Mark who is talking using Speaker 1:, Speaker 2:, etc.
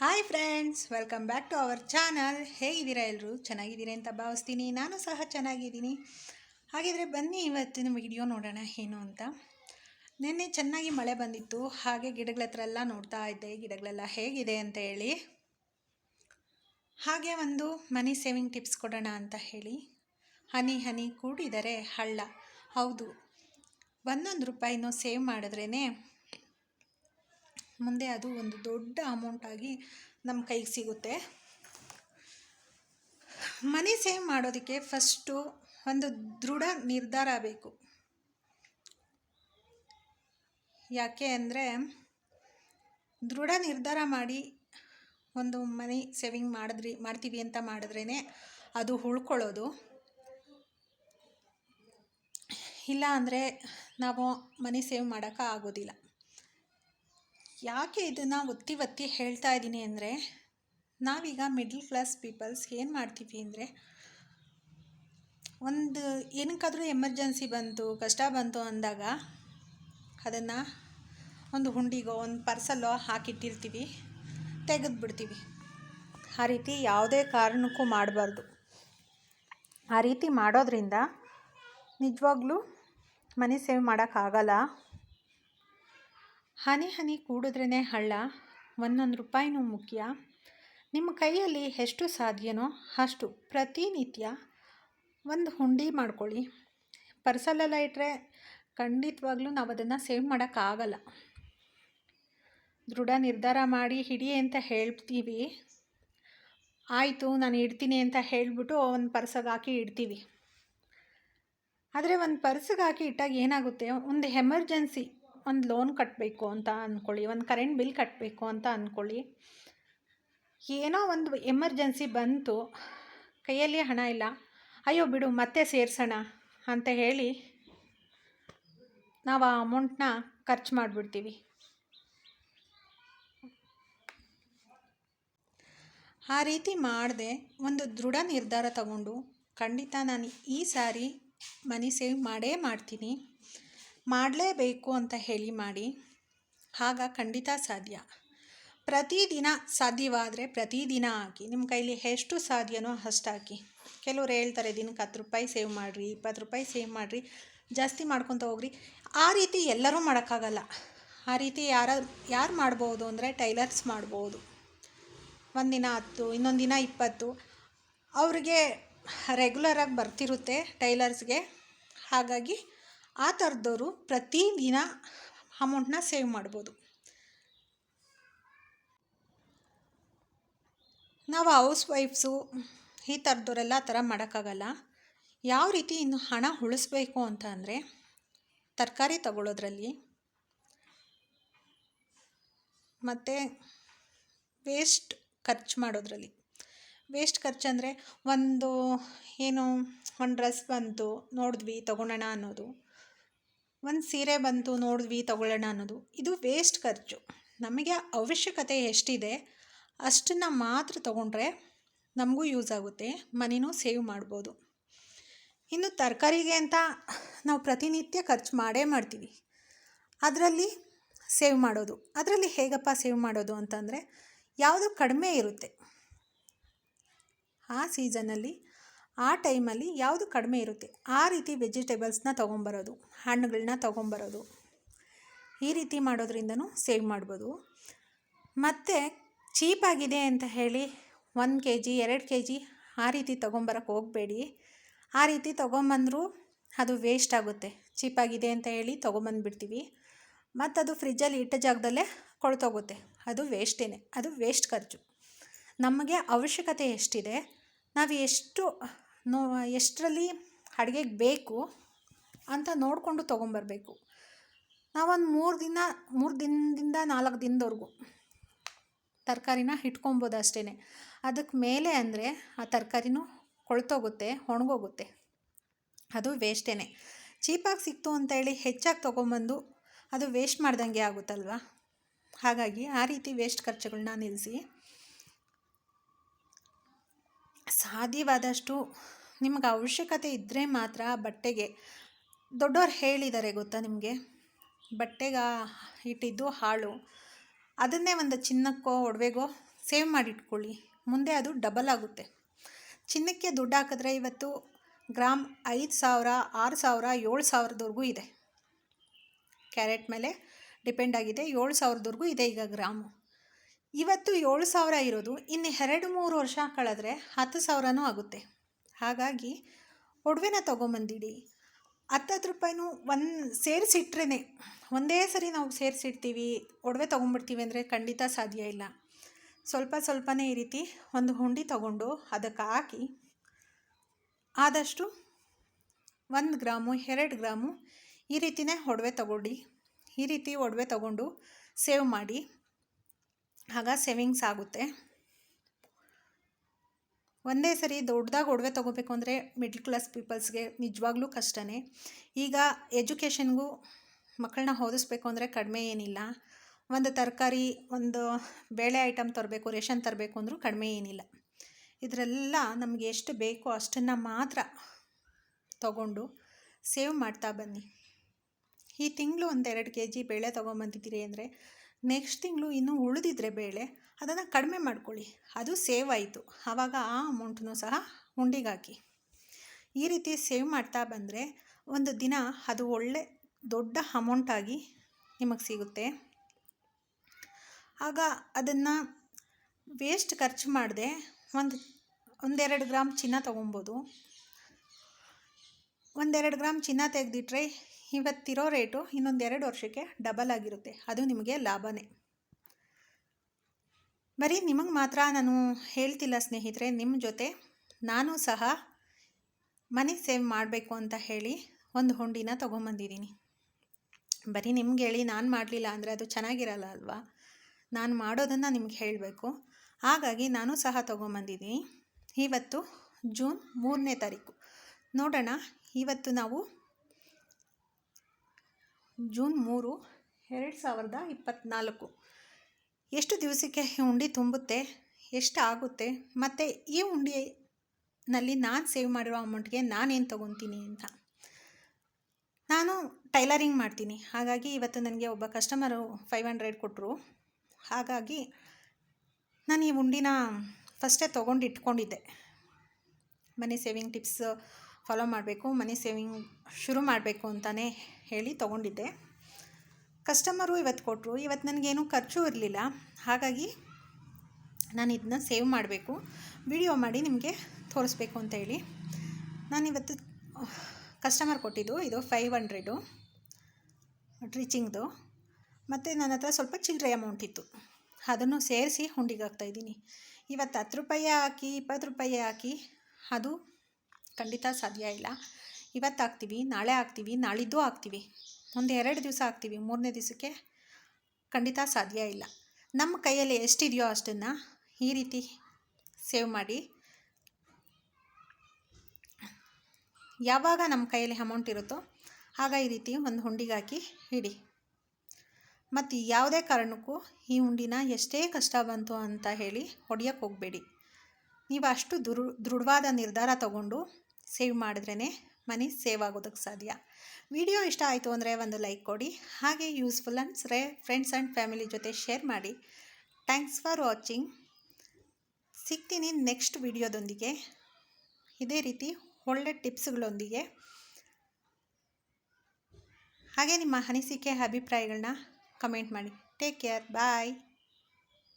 Speaker 1: Hi friends welcome back to our channel ಹೇಗಿದ್ದೀರಾ ಎಲ್ಲರೂ ಚೆನ್ನಾಗಿದ್ದೀರಿ ಅಂತ ಭಾವಿಸ್ತೀನಿ. ನಾನು ಸಹ ಚೆನ್ನಾಗಿದ್ದೀನಿ. ಹಾಗಿದ್ರೆ ಬನ್ನಿ ಇವತ್ತಿನ ವಿಡಿಯೋ ನೋಡೋಣ ಏನು ಅಂತ. ನಿನ್ನೆ ಚೆನ್ನಾಗಿ ಮಳೆ ಬಂದಿತ್ತು. ಹಾಗೆ ಗಿಡಗಳ ಹತ್ರ ಎಲ್ಲ ನೋಡ್ತಾ ಇದ್ದೆ. ಗಿಡಗಳೆಲ್ಲ ಹೇಗಿದೆ ಅಂತ ಹೇಳಿ. ಹಾಗೆ ಒಂದು ಮನಿ ಸೇವಿಂಗ್ ಟಿಪ್ಸ್ ಕೊಡೋಣ ಅಂತ ಹೇಳಿ. ಹನಿ ಹನಿ ಕೂಡಿದರೆ ಹಳ್ಳ. ಹೌದು. ಒಂದೊಂದು ರೂಪಾಯಿನೂ ಸೇವ್ ಮಾಡಿದ್ರೇ ಮುಂದೆ ಅದು ಒಂದು ದೊಡ್ಡ ಅಮೌಂಟಾಗಿ ನಮ್ಮ ಕೈಗೆ ಸಿಗುತ್ತೆ. ಮನಿ ಸೇವ್ ಮಾಡೋದಕ್ಕೆ ಫಸ್ಟು ಒಂದು ದೃಢ ನಿರ್ಧಾರ ಬೇಕು. ಯಾಕೆ ಅಂದರೆ ದೃಢ ನಿರ್ಧಾರ ಮಾಡಿ ಒಂದು ಮನಿ ಸೇವಿಂಗ್ ಮಾಡಿದ್ರಿ, ಮಾಡ್ತೀವಿ ಅಂತ ಮಾಡಿದ್ರೇ ಅದು ಉಳ್ಕೊಳ್ಳೋದು. ಇಲ್ಲ ಅಂದರೆ ನಾವು ಮನಿ ಸೇವ್ ಮಾಡೋಕ್ಕೆ ಆಗೋದಿಲ್ಲ. ಯಾಕೆ ಇದನ್ನು ಒತ್ತಿ ಒತ್ತಿ ಹೇಳ್ತಾ ಇದ್ದೀನಿ ಅಂದರೆ, ನಾವೀಗ ಮಿಡ್ಲ್ ಕ್ಲಾಸ್ ಪೀಪಲ್ಸ್ ಏನು ಮಾಡ್ತೀವಿ ಅಂದರೆ, ಒಂದು ಏನಕ್ಕಾದರೂ ಎಮರ್ಜೆನ್ಸಿ ಬಂತು, ಕಷ್ಟ ಬಂತು ಅಂದಾಗ ಅದನ್ನು ಒಂದು ಹುಂಡಿಗೋ, ಒಂದು ಪರ್ಸಲ್ಲೋ ಹಾಕಿಟ್ಟಿರ್ತೀವಿ ತೆಗೆದು ಬಿಡ್ತೀವಿ ಆ ರೀತಿ ಯಾವುದೇ ಕಾರಣಕ್ಕೂ ಮಾಡಬಾರ್ದು. ಆ ರೀತಿ ಮಾಡೋದ್ರಿಂದ ನಿಜವಾಗ್ಲೂ ಮನಿ ಸೇವ್ ಮಾಡೋಕ್ಕಾಗಲ್ಲ. ಹನಿ ಹನಿ ಕೂಡಿದ್ರೇ ಹಳ್ಳ, ಒಂದೊಂದು ರೂಪಾಯಿನೂ ಮುಖ್ಯ. ನಿಮ್ಮ ಕೈಯಲ್ಲಿ ಎಷ್ಟು ಸಾಧ್ಯನೋ ಅಷ್ಟು ಪ್ರತಿನಿತ್ಯ ಒಂದು ಹುಂಡಿ ಮಾಡ್ಕೊಳ್ಳಿ. ಪರ್ಸಲೆಲ್ಲ ಇಟ್ಟರೆ ಖಂಡಿತವಾಗ್ಲೂ ನಾವು ಅದನ್ನು ಸೇವ್ ಮಾಡೋಕ್ಕಾಗಲ್ಲ. ದೃಢ ನಿರ್ಧಾರ ಮಾಡಿ ಹಿಡಿ ಅಂತ ಹೇಳ್ತೀವಿ. ಆಯಿತು, ನಾನು ಇಡ್ತೀನಿ ಅಂತ ಹೇಳಿಬಿಟ್ಟು ಒಂದು ಪರ್ಸಗೆ ಹಾಕಿ ಇಡ್ತೀವಿ. ಆದರೆ ಒಂದು ಪರ್ಸಿಗೆ ಹಾಕಿ ಇಟ್ಟಾಗ ಏನಾಗುತ್ತೆ? ಒಂದು ಎಮರ್ಜೆನ್ಸಿ ಒಂದು ಲೋನ್ ಕಟ್ಟಬೇಕು ಅಂತ ಅಂದ್ಕೊಳ್ಳಿ ಒಂದು ಕರೆಂಟ್ ಬಿಲ್ ಕಟ್ಟಬೇಕು ಅಂತ ಅಂದ್ಕೊಳ್ಳಿ ಏನೋ ಒಂದು ಎಮರ್ಜೆನ್ಸಿ ಬಂತು, ಕೈಯಲ್ಲಿ ಹಣ ಇಲ್ಲ. ಅಯ್ಯೋ ಬಿಡು, ಮತ್ತೆ ಸೇರಿಸೋಣ ಅಂತ ಹೇಳಿ ನಾವು ಆ ಅಮೌಂಟ್ನ ಖರ್ಚು ಮಾಡಿಬಿಡ್ತೀವಿ. ಆ ರೀತಿ ಮಾಡದೆ ಒಂದು ದೃಢ ನಿರ್ಧಾರ ತಗೊಂಡು ಖಂಡಿತ ನಾನು ಈ ಸಾರಿ ಮನಿ ಸೇವ್ ಮಾಡೇ ಮಾಡ್ತೀನಿ. ಮಾಡಲೇಬೇಕು ಅಂತ ಹೇಳಿ ಮಾಡಿ, ಆಗ ಖಂಡಿತ ಸಾಧ್ಯ. ಪ್ರತಿದಿನ ಸಾಧ್ಯವಾದರೆ ಪ್ರತಿದಿನ ಹಾಕಿ. ನಿಮ್ಮ ಕೈಲಿ ಎಷ್ಟು ಸಾಧ್ಯನೋ ಅಷ್ಟು ಹಾಕಿ ಕೆಲವ್ರು ಹೇಳ್ತಾರೆ, ದಿನಕ್ಕೆ ಹತ್ತು ರೂಪಾಯಿ ಸೇವ್ ಮಾಡಿರಿ, ಇಪ್ಪತ್ತು ರೂಪಾಯಿ ಸೇವ್ ಮಾಡಿರಿ, ಜಾಸ್ತಿ ಮಾಡ್ಕೊತ ಹೋಗ್ರಿ. ಆ ರೀತಿ ಎಲ್ಲರೂ ಮಾಡೋಕ್ಕಾಗಲ್ಲ. ಆ ರೀತಿ ಯಾರ, ಯಾರು ಮಾಡ್ಬೋದು ಅಂದರೆ ಟೈಲರ್ಸ್ ಮಾಡ್ಬೋದು. ಒಂದಿನ ಹತ್ತು, ಇನ್ನೊಂದು ದಿನ ಇಪ್ಪತ್ತು. ಅವ್ರಿಗೆ ರೆಗ್ಯುಲರಾಗಿ ಬರ್ತಿರುತ್ತೆ ಟೈಲರ್ಸ್ಗೆ. ಹಾಗಾಗಿ ಆ ಥರದವರು ಪ್ರತಿದಿನ ಅಮೌಂಟನ್ನ ಸೇವ್ ಮಾಡ್ಬೋದು. ನಾವು ಹೌಸ್ ವೈಫ್ಸು ಈ ಥರದವರೆಲ್ಲ ಆ ಥರ ಮಾಡೋಕ್ಕಾಗಲ್ಲ. ಯಾವ ರೀತಿ ಇನ್ನು ಹಣ ಉಳಿಸ್ಬೇಕು ಅಂತ ಅಂದರೆ, ತರಕಾರಿ ತಗೊಳ್ಳೋದ್ರಲ್ಲಿ ಮತ್ತು ವೇಸ್ಟ್ ಖರ್ಚು ಮಾಡೋದ್ರಲ್ಲಿ. ವೇಸ್ಟ್ ಖರ್ಚು ಅಂದರೆ ಒಂದು, ಏನು, ಒಂದು ಡ್ರೆಸ್ ಬಂತು, ನೋಡಿದ್ವಿ, ತೊಗೊಳೋಣ ಅನ್ನೋದು. ಒಂದು ಸೀರೆ ಬಂತು, ನೋಡಿದ್ವಿ, ತಗೊಳ್ಳೋಣ ಅನ್ನೋದು. ಇದು ವೇಸ್ಟ್ ಖರ್ಚು. ನಮಗೆ ಅವಶ್ಯಕತೆ ಎಷ್ಟಿದೆ, ಅಷ್ಟನ್ನು ಮಾತ್ರ ತಗೊಂಡ್ರೆ ನಮಗೂ ಯೂಸ್ ಆಗುತ್ತೆ, ಮನಿನೂ ಸೇವ್ ಮಾಡ್ಬೋದು. ಇನ್ನು ತರಕಾರಿಗೆ ಅಂತ ನಾವು ಪ್ರತಿನಿತ್ಯ ಖರ್ಚು ಮಾಡೇ ಮಾಡ್ತೀವಿ. ಅದರಲ್ಲಿ ಸೇವ್ ಮಾಡೋದು. ಅದರಲ್ಲಿ ಹೇಗಪ್ಪ ಸೇವ್ ಮಾಡೋದು ಅಂತಂದರೆ, ಯಾವುದು ಕಡಿಮೆ ಇರುತ್ತೆ. ಆ ಸೀಸನಲ್ಲಿ ಆ ಟೈಮಲ್ಲಿ ಯಾವುದು ಕಡಿಮೆ ಇರುತ್ತೆ, ಆ ರೀತಿ ವೆಜಿಟೇಬಲ್ಸ್ನ ತೊಗೊಂಬರೋದು ಹಣ್ಣುಗಳನ್ನ ತೊಗೊಂಬರೋದು. ಈ ರೀತಿ ಮಾಡೋದ್ರಿಂದನೂ ಸೇವ್ ಮಾಡ್ಬೋದು. ಮತ್ತು ಚೀಪಾಗಿದೆ ಅಂತ ಹೇಳಿ ಒಂದು ಕೆ ಜಿ ಎರಡು ಕೆ ಜಿ ಆ ರೀತಿ ತೊಗೊಂಬರಕ್ಕೆ ಹೋಗಬೇಡಿ. ಆ ರೀತಿ ತೊಗೊಂಬಂದರೂ ಅದು ವೇಸ್ಟ್ ಆಗುತ್ತೆ. ಚೀಪಾಗಿದೆ ಅಂತ ಹೇಳಿ ತೊಗೊಂಬಂದ್ಬಿಡ್ತೀವಿ. ಮತ್ತು ಅದು ಫ್ರಿಜ್ಜಲ್ಲಿ ಇಟ್ಟ ಜಾಗದಲ್ಲೇ ಕೊಳ್ತೋಗುತ್ತೆ ಅದು ವೇಸ್ಟೇ ಅದು ವೇಸ್ಟ್ ಖರ್ಚು. ನಮಗೆ ಅವಶ್ಯಕತೆ ಎಷ್ಟಿದೆ, ನಾವು ಎಷ್ಟು ನೋ, ಎಷ್ಟರಲ್ಲಿ ಅಡುಗೆಗೆ ಬೇಕು ಅಂತ ನೋಡಿಕೊಂಡು ತೊಗೊಂಬರ್ಬೇಕು. ನಾವೊಂದು ಮೂರು ದಿನ, ಮೂರು ದಿನದಿಂದ ನಾಲ್ಕು ದಿನದವರೆಗೂ ತರಕಾರಿನ ಇಟ್ಕೊಬೋದು ಅಷ್ಟೇ ಅದಕ್ಕೆ ಮೇಲೆ ಅಂದರೆ ಆ ತರಕಾರಿನೂ ಕೊಳ್ತೋಗುತ್ತೆ, ಒಣಗೋಗುತ್ತೆ. ಅದು ವೇಸ್ಟೇ ಚೀಪಾಗಿ ಸಿಕ್ತು ಅಂತೇಳಿ ಹೆಚ್ಚಾಗಿ ತೊಗೊಂಬಂದು ಅದು ವೇಸ್ಟ್ ಮಾಡ್ದಂಗೆ ಆಗುತ್ತಲ್ವ? ಹಾಗಾಗಿ ಆ ರೀತಿ ವೇಸ್ಟ್ ಖರ್ಚುಗಳನ್ನ ನಿಲ್ಲಿಸಿ. ಸಾಧ್ಯವಾದಷ್ಟು ನಿಮ್ಗೆ ಅವಶ್ಯಕತೆ ಇದ್ದರೆ ಮಾತ್ರ ಬಟ್ಟೆಗೆ. ದೊಡ್ಡವ್ರು ಹೇಳಿದ್ದಾರೆ ಗೊತ್ತಾ ನಿಮಗೆ? ಬಟ್ಟೆಗೆ ಇಟ್ಟಿದ್ದು ಹಾಳು. ಅದನ್ನೇ ಒಂದು ಚಿನ್ನಕ್ಕೋ ಒಡವೆಗೋ ಸೇವ್ ಮಾಡಿಟ್ಕೊಳ್ಳಿ. ಮುಂದೆ ಅದು ಡಬಲ್ ಆಗುತ್ತೆ. ಚಿನ್ನಕ್ಕೆ ದುಡ್ಡು ಹಾಕಿದ್ರೆ ಇವತ್ತು ಗ್ರಾಮ್ ಐದು ಸಾವಿರ, ಆರು ಸಾವಿರ, ಏಳು ಸಾವಿರದವರೆಗೂ ಇದೆ. ಕ್ಯಾರೆಟ್ ಮೇಲೆ ಡಿಪೆಂಡ್ ಆಗಿದೆ. ಏಳು ಸಾವಿರದವರೆಗೂ ಇದೆ ಈಗ ಗ್ರಾಮು. ಇವತ್ತು ಏಳು ಸಾವಿರ ಇರೋದು, ಇನ್ನು ಎರಡು ಮೂರು ವರ್ಷ ಕಳೆದ್ರೆ ಹತ್ತು ಸಾವಿರನೂ ಆಗುತ್ತೆ. ಹಾಗಾಗಿ ಒಡವೆನ ತೊಗೊಂಬಂದಿಡಿ. ಹತ್ತು ರೂಪಾಯಿನೂ ಒಂದು ಸೇರಿಸಿಟ್ರೇ ಒಂದೇ ಸರಿ ನಾವು ಸೇರಿಸಿಡ್ತೀವಿ, ಒಡವೆ ತೊಗೊಂಬಿಡ್ತೀವಿ ಅಂದರೆ ಖಂಡಿತ ಸಾಧ್ಯ ಇಲ್ಲ. ಸ್ವಲ್ಪ ಸ್ವಲ್ಪನೇ ಈ ರೀತಿ ಒಂದು ಹುಂಡಿ ತಗೊಂಡು ಅದಕ್ಕೆ ಹಾಕಿ, ಆದಷ್ಟು ಒಂದು ಗ್ರಾಮು, ಎರಡು ಗ್ರಾಮು ಈ ರೀತಿಯೇ ಒಡವೆ ತಗೊಳ್ಳಿ. ಈ ರೀತಿ ಒಡವೆ ತಗೊಂಡು ಸೇವ್ ಮಾಡಿ. ಆಗ ಸೇವಿಂಗ್ಸ್ ಆಗುತ್ತೆ. ಒಂದೇ ಸರಿ ದೊಡ್ಡದಾಗಿ ಒಡವೆ ತೊಗೋಬೇಕು ಅಂದರೆ ಮಿಡ್ಲ್ ಕ್ಲಾಸ್ ಪೀಪಲ್ಸ್ಗೆ ನಿಜವಾಗ್ಲೂ ಕಷ್ಟನೇ. ಈಗ ಎಜುಕೇಷನ್ಗೂ ಮಕ್ಕಳನ್ನ ಓದಿಸ್ಬೇಕು ಅಂದರೆ ಕಡಿಮೆ ಏನಿಲ್ಲ. ಒಂದು ತರಕಾರಿ, ಒಂದು ಬೇಳೆ ಐಟಮ್ ತರಬೇಕು, ರೇಷನ್ ತರಬೇಕು ಅಂದರೂ ಕಡಿಮೆ ಏನಿಲ್ಲ. ಇದರೆಲ್ಲ ನಮಗೆ ಎಷ್ಟು ಬೇಕೋ ಅಷ್ಟನ್ನು ಮಾತ್ರ ತಗೊಂಡು ಸೇವ್ ಮಾಡ್ತಾ ಬನ್ನಿ. ಈ ತಿಂಗಳು ಒಂದೆರಡು ಕೆ ಜಿ ಬೇಳೆ ತೊಗೊಂಬಂದಿದ್ದೀರಿ ಅಂದರೆ ನೆಕ್ಸ್ಟ್ ತಿಂಗಳು ಇನ್ನೂ ಉಳಿದಿದ್ರೆ ಬೇಳೆ, ಅದನ್ನು ಕಡಿಮೆ ಮಾಡ್ಕೊಳ್ಳಿ. ಅದು ಸೇವ್ ಆಯಿತು. ಆವಾಗ ಆ ಅಮೌಂಟನ್ನು ಸಹ ಹುಂಡಿಗಾಕಿ ಈ ರೀತಿ ಸೇವ್ ಮಾಡ್ತಾ ಬಂದರೆ ಒಂದು ದಿನ ಅದು ಒಳ್ಳೆ ದೊಡ್ಡ ಅಮೌಂಟಾಗಿ ನಿಮಗೆ ಸಿಗುತ್ತೆ. ಆಗ ಅದನ್ನು ವೇಸ್ಟ್ ಖರ್ಚು ಮಾಡದೆ ಒಂದು, ಒಂದೆರಡು ಗ್ರಾಮ್ ಚಿನ್ನ ತೊಗೊಬೋದು. ಒಂದೆರಡು ಗ್ರಾಮ್ ಚಿನ್ನ ತೆಗೆದಿಟ್ರೆ ಇವತ್ತಿರೋ ರೇಟು ಇನ್ನೊಂದೆರಡು ವರ್ಷಕ್ಕೆ ಡಬಲ್ ಆಗಿರುತ್ತೆ. ಅದು ನಿಮಗೆ ಲಾಭನೇ. ಬರೀ ನಿಮಗೆ ಮಾತ್ರ ನಾನು ಹೇಳ್ತಿಲ್ಲ ಸ್ನೇಹಿತರೆ ನಿಮ್ಮ ಜೊತೆ ನಾನು ಸಹ ಮನಿ ಸೇವ್ ಮಾಡಬೇಕು ಅಂತ ಹೇಳಿ ಒಂದು ಹುಂಡಿನ ತೊಗೊಂಬಂದಿದ್ದೀನಿ. ಬರೀ ನಿಮ್ಗೆ ಹೇಳಿ ನಾನು ಮಾಡಲಿಲ್ಲ ಅಂದರೆ ಅದು ಚೆನ್ನಾಗಿರಲ್ಲ ಅಲ್ವಾ? ನಾನು ಮಾಡೋದನ್ನು ನಿಮ್ಗೆ ಹೇಳಬೇಕು. ಹಾಗಾಗಿ ನಾನು ಸಹ ತೊಗೊಂಬಂದಿದ್ದೀನಿ. ಇವತ್ತು ಜೂನ್ ಮೂರನೇ ತಾರೀಕು. ನೋಡೋಣ, ಇವತ್ತು ನಾವು ಜೂನ್ ಮೂರು, ಎರಡು ಸಾವಿರದ ಇಪ್ಪತ್ತ್ನಾಲ್ಕು ಎಷ್ಟು ದಿವಸಕ್ಕೆ ಈ ಉಂಡೆ ತುಂಬುತ್ತೆ? ಎಷ್ಟು ಆಗುತ್ತೆ? ಮತ್ತು ಈ ಉಂಡೆನಲ್ಲಿ ನಾನು ಸೇವ್ ಮಾಡಿರೋ ಅಮೌಂಟ್ಗೆ ನಾನೇನು ತೊಗೊತೀನಿ ಅಂತ. ನಾನು ಟೈಲರಿಂಗ್ ಮಾಡ್ತೀನಿ. ಹಾಗಾಗಿ ಇವತ್ತು ನನಗೆ ಒಬ್ಬ ಕಸ್ಟಮರು ಫೈವ್ ಹಂಡ್ರೆಡ್ ಕೊಟ್ಟರು ಹಾಗಾಗಿ ನಾನು ಈ ಉಂಡಿನ ಫಸ್ಟೇ ತೊಗೊಂಡು ಇಟ್ಕೊಂಡಿದ್ದೆ ಮನಿ ಸೇವಿಂಗ್ ಟಿಪ್ಸ್ ಫಾಲೋ ಮಾಡಬೇಕು ಮನಿ ಸೇವಿಂಗ್ ಶುರು ಮಾಡಬೇಕು ಅಂತಲೇ ಹೇಳಿ ತೊಗೊಂಡಿದ್ದೆ. ಕಸ್ಟಮರು ಇವತ್ತು ಕೊಟ್ಟರು ಇವತ್ತು ನನಗೇನು ಖರ್ಚು ಇರಲಿಲ್ಲ. ಹಾಗಾಗಿ ನಾನು ಇದನ್ನ ಸೇವ್ ಮಾಡಬೇಕು. ವಿಡಿಯೋ ಮಾಡಿ ನಿಮಗೆ ತೋರಿಸ್ಬೇಕು ಅಂತ ಹೇಳಿ. ನಾನಿವತ್ತು ಕಸ್ಟಮರ್ ಕೊಟ್ಟಿದ್ದು, ಇದು ಫೈವ್ ಹಂಡ್ರೆಡು ಟ್ರೀಚಿಂಗ್ದು ಮತ್ತು ನನ್ನ ಹತ್ರ ಸ್ವಲ್ಪ ಚಿಲ್ಲರೆ ಅಮೌಂಟ್ ಇತ್ತು. ಅದನ್ನು ಸೇರಿಸಿ ಹುಂಡಿಗೆ ಹಾಕ್ತಾಯಿದ್ದೀನಿ ಇವತ್ತು ಹತ್ತು ರೂಪಾಯಿ ಹಾಕಿ, ಇಪ್ಪತ್ತು ರೂಪಾಯಿ ಹಾಕಿ, ಅದು ಖಂಡಿತ ಸಾಧ್ಯ ಇಲ್ಲ. ಇವತ್ತು ಹಾಕ್ತೀವಿ ನಾಳೆ ಹಾಕ್ತೀವಿ ನಾಳಿದ್ದು ಹಾಕ್ತೀವಿ ಒಂದು ಎರಡು ದಿವಸ ಹಾಕ್ತೀವಿ ಮೂರನೇ ದಿವಸಕ್ಕೆ ಖಂಡಿತ ಸಾಧ್ಯ ಇಲ್ಲ. ನಮ್ಮ ಕೈಯಲ್ಲಿ ಎಷ್ಟಿದೆಯೋ ಅಷ್ಟನ್ನು ಈ ರೀತಿ ಸೇವ್ ಮಾಡಿ. ಯಾವಾಗ ನಮ್ಮ ಕೈಯಲ್ಲಿ ಅಮೌಂಟ್ ಇರುತ್ತೋ ಆಗ ಈ ರೀತಿ ಒಂದು ಹುಂಡಿಗೆ ಹಾಕಿ ಇಡಿ. ಮತ್ತು ಯಾವುದೇ ಕಾರಣಕ್ಕೂ ಈ ಹುಂಡಿನ ಎಷ್ಟೇ ಕಷ್ಟ ಬಂತು ಅಂತ ಹೇಳಿ ಹೊಡಿಯೋಕ್ಕೆ ಹೋಗಬೇಡಿ. ನೀವು ಅಷ್ಟು ದೃಢವಾದ ನಿರ್ಧಾರ ತಗೊಂಡು ಸೇವ್ ಮಾಡಿದ್ರೇ ಮನಿ ಸೇವ್ ಆಗೋದಕ್ಕೆ ಸಾಧ್ಯ. ವಿಡಿಯೋ ಇಷ್ಟ ಆಯಿತು ಅಂದರೆ ಒಂದು ಲೈಕ್ ಕೊಡಿ, ಹಾಗೆ ಯೂಸ್ಫುಲ್ ಅನ್ಸ್ರೆ ಫ್ರೆಂಡ್ಸ್ ಆ್ಯಂಡ್ ಫ್ಯಾಮಿಲಿ ಜೊತೆ ಶೇರ್ ಮಾಡಿ. ಥ್ಯಾಂಕ್ಸ್ ಫಾರ್ ವಾಚಿಂಗ್ ಸಿಗ್ತೀನಿ ನೆಕ್ಸ್ಟ್ ವಿಡಿಯೋದೊಂದಿಗೆ. ಇದೇ ರೀತಿ ಒಳ್ಳೆ ಟಿಪ್ಸ್ಗಳೊಂದಿಗೆ. ಹಾಗೆ ನಿಮ್ಮ ಅನಿಸಿಕೆ ಅಭಿಪ್ರಾಯಗಳನ್ನ ಕಮೆಂಟ್ ಮಾಡಿ. Take care bye